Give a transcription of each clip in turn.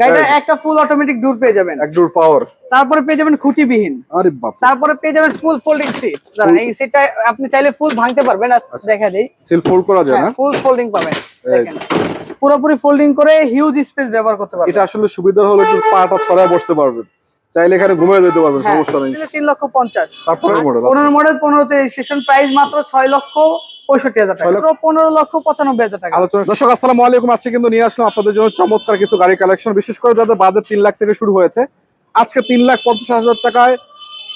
গাড়িটা একটা full automatic ডোর পেয়ে যাবেন। এক ডোর পাওয়ার তারপরে পেয়ে যাবেন খুঁটিবিহীন। আরে বাপ তারপরে পেয়ে যাবেন ফুল ফোল্ডিং সিট দাঁড়ান এই সিটটা আপনি চাইলে ফুল ভাঙতে পারবেন আর দেখা দেই। সিল ফোল্ড করা যায় না? ফুল ফোল্ডিং পাবেন দেখেন। পুরোপুরি ফোল্ডিং করে হিউজ স্পেস ব্যবহার করতে পারবেন। এটা আসলে সুবিধা হলো একটু পাটা ছড়ায় বসতে পারবেন। চাইলে এখানে ঘুমিয়ে যেতে পারবেন হ্যাঁ, সমস্যা নেই। তিন লক্ষ পঞ্চাশ। তারপরে মডেল পনেরো মডেল পনেরোতে রেজিস্ট্রেশন প্রাইস মাত্র ছয় লক্ষ পঁয়ষট্টি হাজার টাকা। পনেরো লক্ষ পঁচানব্বই হাজার টাকা। আলোচনা দর্শক আসসালামু আলাইকুম। আজকে কিন্তু নিয়ে আসলাম আপনাদের জন্য চমৎকার কিছু গাড়ি কালেকশন বিশেষ করে যাদের বাজেট তিন লাখ থেকে শুরু হয়েছে। আজকে তিন লাখ পঞ্চাশ হাজার টাকায়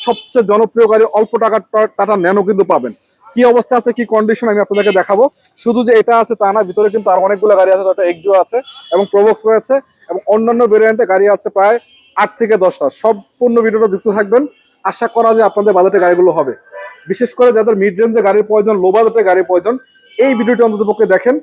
সবচেয়ে জনপ্রিয় গাড়ি অল্প টাকার টাটা ন্যানো কিন্তু পাবেন। কি অবস্থা আছে কি কন্ডিশন আমি আপনাদেরকে দেখাবো। শুধু যে এটা আছে তা না ভিতরে কিন্তু আর অনেকগুলো গাড়ি আছে একটা এক্সো আছে এবং প্রবক্স রয়েছে এবং অন্যান্য ভেরিয়েন্টে গাড়ি আছে প্রায় আট থেকে দশটা। সম্পূর্ণ ভিডিওটা যুক্ত থাকবেন। আশা করা যে আপনাদের বাজেটে গাড়িগুলো হবে। বিশেষ করে যাদের মিড রেঞ্জে গাড়ির প্রয়োজন লো বাজেটে গাড়ির প্রয়োজন এই ভিডিওটি অন্তত পক্ষে দেখেন।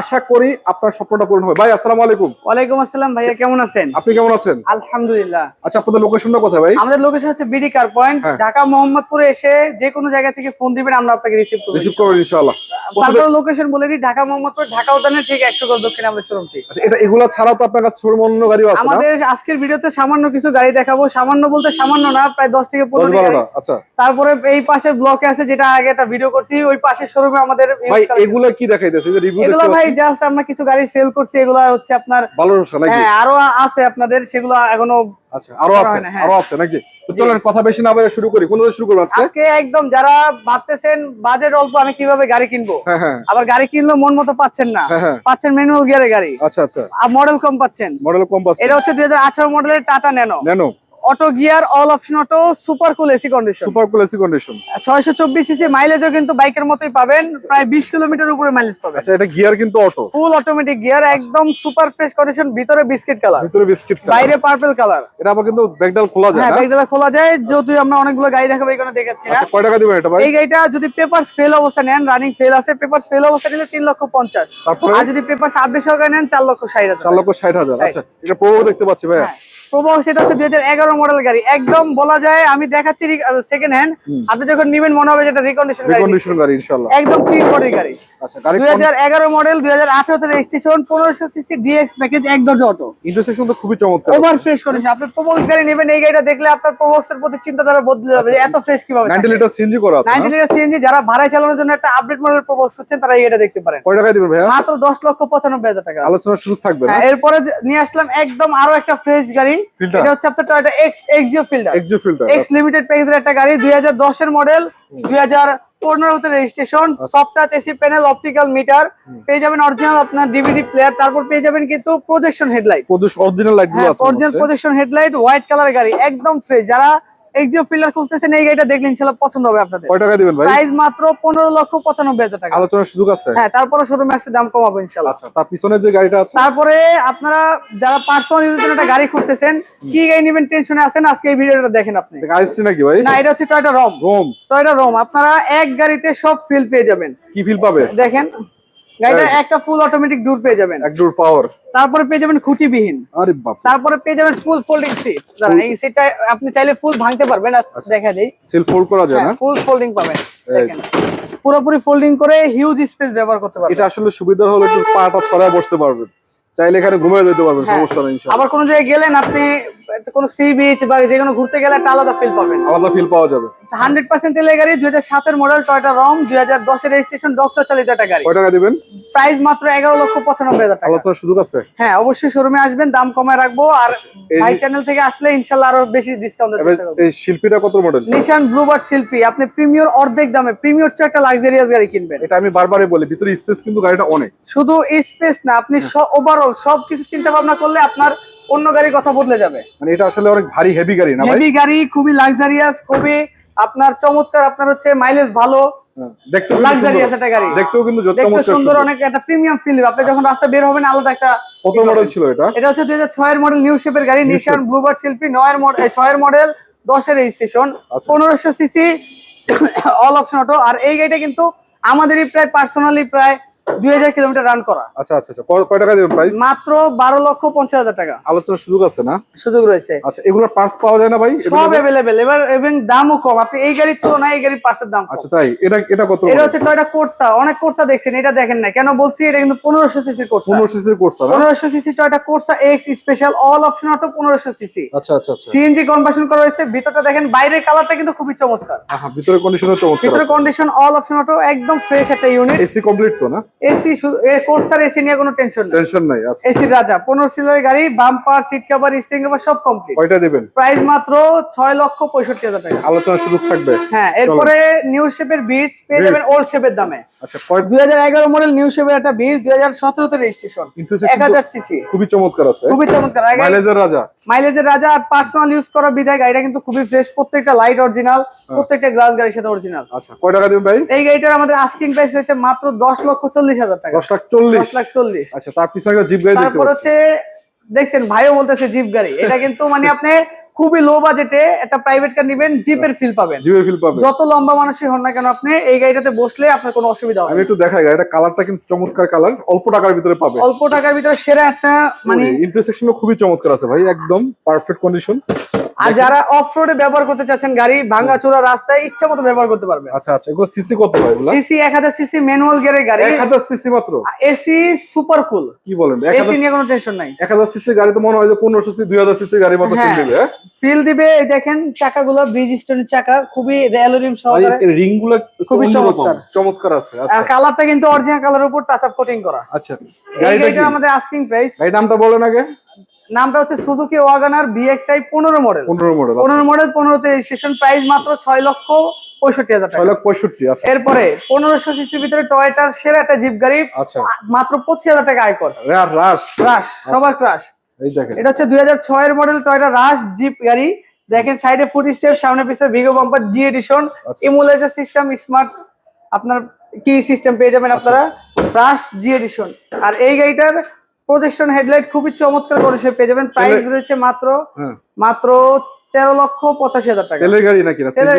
আশা করি আপনার স্বপ্নটা পূরণ হবে। ভাই আসসালামু আলাইকুম। ওয়ালাইকুম আসসালাম ভাইয়া কেমন আছেন? আপনি কেমন আছেন? আলহামদুলিল্লাহ। আচ্ছা আপনাদের লোকেশনটা কোথায় ভাই? আমাদের লোকেশন হচ্ছে বিডি কার পয়েন্ট। ঢাকা মোহাম্মদপুরে এসে যে কোনো জায়গা থেকে ফোন দিবেন আমরা আপনাকে রিসিভ করব রিসিভ করবেন ইনশাআল্লাহ। তারপরে লোকেশন বলে দিই ঢাকা মোহাম্মদপুর ঢাকা উদ্যানের ঠিক একশো গজ দক্ষিণে আমাদের শোরুমটি আচ্ছা এটা এগুলা ছাড়াও তো আপনার কাছে শোরুম অন্য গাড়িও আছে আমাদের আজকের ভিডিওতে সামান্য কিছু গাড়ি দেখাবো। সামান্য বলতে সামান্য না প্রায় দশ থেকে দশ পনেরো গাড়ি। বারোটা আচ্ছা। তারপরে এই পাশের ব্লকে আছে যেটা আগে একটা ভিডিও করছি ওই পাশের শোরুমে আমাদের ভাই। এগুলা কি দেখাইতেছে? যে রিভিউ এগুলো ভাই জাস্ট আমরা কিছু গাড়ি সেল করছি এগুলো হচ্ছে আপনার ভালো নাকি? হ্যাঁ আরও আছে আপনাদের সেগুলো এখনও আচ্ছা আরও আছে হয়। আরও আছে নাকি? চলেন কথা বেশি না বলে শুরু করি। কোন শুরু করব আজকে? আজকে একদম যারা ভাবতেছেন বাজেট অল্প আমি কীভাবে গাড়ি কিনবো? হ্যাঁ হ্যাঁ। আবার গাড়ি কিনলেও মন মতো পাচ্ছেন না। পাচ্ছেন ম্যানুয়াল গিয়ারের গাড়ি। আচ্ছা আচ্ছা। আর মডেল কম পাচ্ছেন। মডেল কম পাচ্ছে এটা হচ্ছে দুই হাজার আঠারো মডেলের Tata Nano Nano auto gear all option auto super cool AC condition super cool AC condition ছয়শো চব্বিশ সিসি মাইলেজও কিন্তু বাইকের মতোই পাবেন প্রায় বিশ কিলোমিটার উপরে মাইলেজ পাবেন। আচ্ছা এটা গিয়ার কিন্তু অটো ফুল অটোমেটিক গিয়ার একদম সুপার ফ্রেশ কন্ডিশন ভিতরে বিস্কিট কালার ভিতরে বিস্কিট কালার বাইরে পার্পল কালার এটা আবার কিন্তু ব্যাকডাল খোলা যায় হ্যাঁ না? ব্যাগডালা খোলা যায় যেহেতু আমরা অনেকগুলো গাড়ি দেখাবো এখানে দেখাচ্ছি না। আচ্ছা কয় টাকা দিবেন এটা ভাই? এই গাড়িটা যদি পেপার ফেল অবস্থা নেন রানিং ফেল আছে পেপার ফেল অবস্থা নিলে তিন লক্ষ পঞ্চাশ। তারপরে? আর যদি পেপার আপডেট সহকারে নেন চার লক্ষ ষাট হাজার। চার লক্ষ ষাট হাজার ষাট। আচ্ছা এটা প্রবো দেখতে পাচ্ছি ভাই প্রবল সেটা হচ্ছে দুই হাজার এগারো মডেল গাড়ি। একদম বলা যায় আমি দেখাচ্ছি সেকেন্ড হ্যান্ড আপনি যখন নিবেন মনে হবে যেটা রিকন্ডিশন গাড়ি। রিকন্ডিশন গাড়ি ইনশাআল্লাহ। একদম ক্লিন গাড়ি। আচ্ছা গাড়ি দুই হাজার এগারো মডেল দুই হাজার আঠারোতে রেজিস্ট্রেশন পনেরোশো সিসি ডিএক্স প্যাকেজ এক দরজা অটো ইন্টারসেকশন তো খুবই চমৎকার। ওভার ফ্রেশ করেছে আপনি প্রবক্স গাড়ি নেবেন এই গাড়িটা দেখলে আপনার প্রবক্স এর প্রতি চিন্তাধারা বদলে যাবে এত ফ্রেশ কীভাবে 90 লিটার সিএনজি করা আছে নাইনটি না? লিটার সিএনজি যারা ভাড়ায় চালানোর জন্য একটা আপডেট মডেল প্রবক্স হচ্ছেন তারা এই গাড়িটা দেখতে পারেন। কয় টাকা দিবেন ভাইয়া? মাত্র দশ লক্ষ পঁচানব্বই হাজার টাকা। আলোচনার সুযোগ থাকবে না? হ্যাঁ, এরপরে যে নিয়ে আসলাম একদম আরও একটা ফ্রেশ গাড়ি। এটা হচ্ছে আপনার Toyota X Axio Fielder Axio Fielder X limited প্যাকেজের একটা গাড়ি দুই হাজার দশের মডেল দুই হাজার পনেরোতে registration. Soft touch AC panel optical meter পেয়ে যাবেন অরিজিনাল আপনার ডিভিডি প্লেয়ার তারপর পেয়ে যাবেন কিন্তু projection headlight projection original light original projection headlight white কালারের গাড়ি একদম ফ্রেশ যারা এক্সিও ফিল্ডার খুঁজতেছেন এই গাড়িটা দেখলে ইনশাল্লাহ পছন্দ হবে আপনাদের। কয় টাকা দিবেন ভাই? প্রাইস মাত্র পনেরো লক্ষ পঁচানব্বই হাজার টাকা। আলোচনার সুযোগ আছে? হ্যাঁ তারপরে শোরুমে আসছে দাম কমাবো ইনশাল্লাহ। আচ্ছা তার পিছনে যে গাড়িটা আছে? তারপরে আপনারা যারা পার্সোনাল ইউজের জন্য একটা গাড়ি খুঁজতেছেন কি গাড়ি নেবেন টেনশনে আছেন আজকে এই ভিডিওটা দেখেন আপনি। আইসছি নাকি ভাই? না এটা হচ্ছে Toyota Raum Raum Toyota Raum আপনারা এক গাড়িতে সব ফিল পেয়ে যাবেন। কি ফিল পাবে? দেখেন গাড়িটা একটা ফুল অটোমেটিক ডোর পেয়ে যাবেন। এক ডোর পাওয়ার তারপরে পেয়ে যাবেন খুঁটিবিহীন। আরে বাপ তারপরে পেয়ে যাবেন ফুল ফোল্ডিং সিট দাঁড়ান এই সিটটা আপনি চাইলে ফুল ভাঙতে পারবেন আর দেখা দেই সেল ফোল্ড করা যায় না? ফুল ফোল্ডিং পাবেন দেখেন। পুরোপুরি ফোল্ডিং করে হিউজ স্পেস ব্যবহার করতে পারবেন। এটা আসলে সুবিধা হলো একটু পাটা ছড়ায় বসতে পারবেন। চাইলে এখানে ঘুমিয়ে যেতে পারবেন হ্যাঁ। সমস্যা নেই আবার কোনো জায়গায় গেলেন আপনি কোনো সি বিচ বা যে কোনো ঘুরতে গেলে একটা আলাদা ফিল পাবেন। আলাদা ফিল পাওয়া যাবে। হান্ড্রেড পার্সেন্ট তেলের গাড়ি দুই হাজার সাতের মডেল টয়টা রম দুই হাজার দশের রেজিস্ট্রেশন ডক্টর চালিত একটা গাড়ি। কয় টাকা দিবেন? প্রাইস মাত্র এগারো লক্ষ পঁচানব্বই হাজার টাকা। সুযোগ আছে? হ্যাঁ অবশ্যই শোরুমে আসবেন দাম কমায় রাখব। আর ভাই চ্যানেল থেকে আসলে ইনশাল্লাহ আরও বেশি ডিসকাউন্ট এই শিল্পীটা কত মডেল নিশান ব্লুবার শিল্পী আপনি প্রিমিয়র অর্ধেক দামে প্রিমিয়র চেয়ে একটা লাক্সারিয়াস গাড়ি কিনবেন। এটা আমি বারবারই বলি ভিতরে স্পেস কিন্তু গাড়িটা অনেক। শুধু স্পেস না আপনি ওভারঅল সবকিছু চিন্তা ভাবনা করলে আপনার অন্য গাড়ির কথা বদলে যাবে। মানে এটা আসলে অনেক ভারী হেভি গাড়ি না হেভি গাড়ি খুবই লাক্সারিয়াস খুবই আপনার চমৎকার আপনার হচ্ছে মাইলেজ ভালো। হ্যাঁ, কিন্তু লাক্সারিয়াস। একটা গাড়ি। দেখতেও কিন্তু দেখতে সুন্দর অনেক একটা প্রিমিয়াম ফিল আপনি যখন রাস্তা বের হবেন আলাদা একটা কত মডেল ছিল এটা? এটা হচ্ছে দুই হাজার ছয়ের মডেল নিউ শেপের গাড়ি নিশান ব্লুবার্ড শিল্পী নয়ের মডেল ছয়ের মডেল দশের রেজিস্ট্রেশন আচ্ছা। পনেরোশো সিসি অল অপশন অটো আর এই গাড়িটা কিন্তু আমাদেরই প্রায় পার্সোনালি প্রায় দুই হাজার কিলোমিটার রান করা। আচ্ছা আচ্ছা আচ্ছা। কয়- টাকা দেবেন প্রাইস মাত্র বারো লক্ষ পঞ্চাশ হাজার টাকা। আলোচনার সুযোগ আছে না? সুযোগ রয়েছে। আচ্ছা এগুলোর পার্টস পাওয়া যায় না ভাই? সব অ্যাভেলেবেল এবার এবং দামও কম। আপনি এই গাড়ির তুলনায় এই গাড়ির পার্সের দাম আচ্ছা তাই? এটা এটা কত এটা হচ্ছে টয়টা কোর্সা অনেক কোর্সা দেখছেন এটা দেখেন না। কেন বলছি এটা কিন্তু পনেরোশো সিসির কোর্সা পনেরো সিসির কোর্স পনেরোশো CC Toyota Corsa X special all option auto পনেরোশো সিসি আচ্ছা আচ্ছা আচ্ছা। সিএনজি কনভার্সন করা হয়েছে। ভিতরটা দেখেন বাইরের কালারটা কিন্তু খুবই চমৎকার। হ্যাঁ ভিতরে কন্ডিশনের চমৎকার ভিতরে কন্ডিশন অল অপশন অটো একদম ফ্রেশ একটা ইউনিট এসি কমপ্লিট তো না? এসি কোর্সার এসি নিয়ে কোনো টেনশন নেই। টেনশন নাই আচ্ছা। এসি রাজা পনেরো সিলের গাড়ি বাম্পার সিট কভার কভার সব কমপ্লিট কয়টা দিবেন। প্রাইস মাত্র ছয় লক্ষ পঁয়ষট্টি হাজার টাকা। আলোচনার সুযোগ থাকবে। হ্যাঁ এরপরে নিউ শেপের বিটস পেয়ে যাবেন ওল্ড শেপের দামে। আচ্ছা কয় দুই হাজার এগারো মডেল নিউ শেপের একটা বিট দুই হাজার সতেরোতে রেজিস্ট্রেশন ইন্টারেস্ট এক হাজার সিসি খুবই চমৎকার আছে। খুবই চমৎকার। মাইলেজের রাজা। মাইলেজের রাজা আর পার্সোনাল ইউজ করা বিধায় গাড়িটা কিন্তু খুবই ফ্রেশ প্রত্যেকটা লাইট অরিজিনাল প্রত্যেকটা গ্লাস গাড়ির সাথে অরিজিনাল আচ্ছা কয় টাকা দিবেন ভাই? এই গাড়িটার আমাদের আস্কিং প্রাইস হচ্ছে মাত্র দশ লক্ষ চল্লিশ হাজার টাকা। দশ লাখ চল্লিশ। লাখ চল্লিশ। আচ্ছা তার পিছনে জিপ গাড়ি তারপর হচ্ছে দেখছেন ভাইও বলতেছে জিপ গাড়ি। এটা কিন্তু মানে আপনি খুবই লো বাজেটে একটা প্রাইভেট কার নিবেন জিপের ফিল পাবেন। জিপের ফিল পাবে যত লম্বা মানুষই হন না কেন আপনি এই গাড়িটাতে বসলে আপনার কোনো অসুবিধা হবে আমি একটু দেখাই গাড়িটা কালারটা কিন্তু চমৎকার কালার অল্প টাকার ভিতরে পাবে। অল্প টাকার ভিতরে সেরা একটা মানে ইন্টারসেকশনও খুবই চমৎকার আছে ভাই একদম পারফেক্ট কন্ডিশন আর যারা অফ রোডে ব্যবহার করতে চাচ্ছেন গাড়ি ভাঙাচোরা রাস্তায় ইচ্ছা মতো ব্যবহার করতে পারবে। আচ্ছা আচ্ছা এগুলো সিসি কত ভাই এগুলো? সিসি এক হাজার সিসি ম্যানুয়াল গিয়ারের গাড়ি। এক হাজার সিসি মাত্র? এসি সুপার কুল কি বলেন এসি নিয়ে কোনো টেনশন নাই। এক হাজার সিসি গাড়ি তো মনে হয় যে পনেরোশো সিসি দুই হাজার সিসি গাড়ির মতো হ্যাঁ। ফিল দিবে হ্যাঁ? ফিল দিবে এই দেখেন চাকাগুলো ব্রিজ স্টোনের চাকা খুবই রেলোরিম সহকারে। রিংগুলো খুবই চমৎকার। চমৎকার আছে আর আচ্ছা কালারটা কিন্তু অরিজিনাল কালার উপর টাচ আপ কোটিং করা। আচ্ছা এই গাড়িটা আমাদের আস্কিং প্রাইস গাড়ির নামটা বলেন আগে। নামটা হচ্ছে সুজুকি ওয়াগানার বিএক্সআই পনেরো মডেল পনেরো মডেল পনেরো মডেল পনেরোতে রেজিস্ট্রেশন প্রাইস মাত্র ছয় লক্ষ পঁয়ষট্টি হাজার ছয় লাখ পঁয়ষট্টি আচ্ছা। এরপরে পনেরোশো সিসির ভিতরে টয়টার সেরা একটা জিপ গাড়ি আচ্ছা। মাত্র পঁচিশ হাজার টাকা আয়কর আর রাশ ক্রাশ সবার ক্রাশ এটা হচ্ছে দুই হাজার ছয়ের মডেল টয়টা রাশ জিপ গাড়ি। দেখেন সাইডে ফুট স্টেপ সামনে পিছনে ভিগো বাম্পার জি এডিশন আচ্ছা। ইমুলাইজার সিস্টেম স্মার্ট আপনার কি সিস্টেম পেয়ে যাবেন আপনারা। রাশ জি এডিশন আর এই গাড়িটার প্রজেকশন হেডলাইট খুবই চমৎকার কন্ডিশন পেয়ে যাবেন। প্রাইস রয়েছে মাত্র হ্যাঁ। মাত্র তেরো লক্ষ পঁচাশি হাজার টাকা। তেলের গাড়ি নাকি? এটা তেলের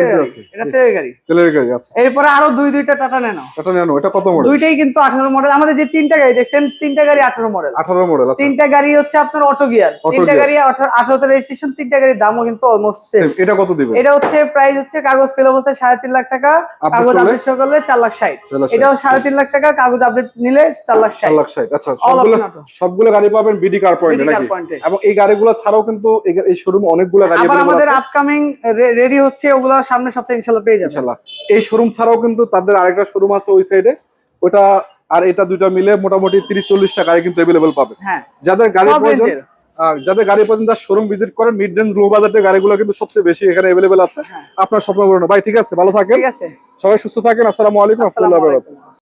গাড়ি। তেলের গাড়ি আচ্ছা। এরপরে আরও দুই দুইটা টাটা নেনো এটা নেনো এটা কত মডেল দুইটাই কিন্তু আঠারো মডেল আমাদের যে তিনটা গাড়ি দেখছেন তিনটা গাড়ি আঠারো মডেল আঠারো মডেল আচ্ছা। তিনটা গাড়ি হচ্ছে আপনার অটো গিয়ার তিনটা গাড়ি আঠারোতে রেজিস্ট্রেশন তিনটা গাড়ির দামও কিন্তু অলমোস্ট সেম এটা কত দিবেন? এটা হচ্ছে প্রাইস হচ্ছে কাগজ ফেল অবস্থায় সাড়ে তিন লাখ টাকা কাগজ আপডেট করলে চার লাখ ষাট। এটাও সাড়ে তিন লাখ টাকা কাগজ আপডেট নিলে চার লাখ ষাট। লাখ ষাট আচ্ছা। সবগুলো সবগুলো গাড়ি পাবেন বিডি কার পয়েন্টে। এবং এই গাড়িগুলো ছাড়াও কিন্তু এই শোরুমে অনেকগুলো গাড়ি আমাদের আপকামিং রেডি হচ্ছে ওগুলো সামনের সপ্তাহে ইনশাল্লাহ পেয়ে যাবেন। ইনশাল্লাহ এই শোরুম ছাড়াও কিন্তু তাদের আরেকটা শোরুম আছে ওই সাইডে ওটা আর এটা দুইটা মিলে মোটামুটি তিরিশ চল্লিশটা গাড়ি কিন্তু অ্যাভেলেবেল পাবে। হ্যাঁ। যাদের গাড়ি প্রয়োজন যাদের গাড়ি প্রয়োজন তার শোরুম ভিজিট করেন মিড রেঞ্জ লো বাজারের গাড়িগুলো কিন্তু সবচেয়ে বেশি এখানে অ্যাভেলেবেল আছে। হ্যাঁ। আপনার স্বপ্ন পূরণ ভাই ঠিক আছে ভালো থাকেন। ঠিক আছে। সবাই সুস্থ থাকেন। আসসালামু আলাইকুম আসসালামু রহমতুল্লাহ আলাইকুম।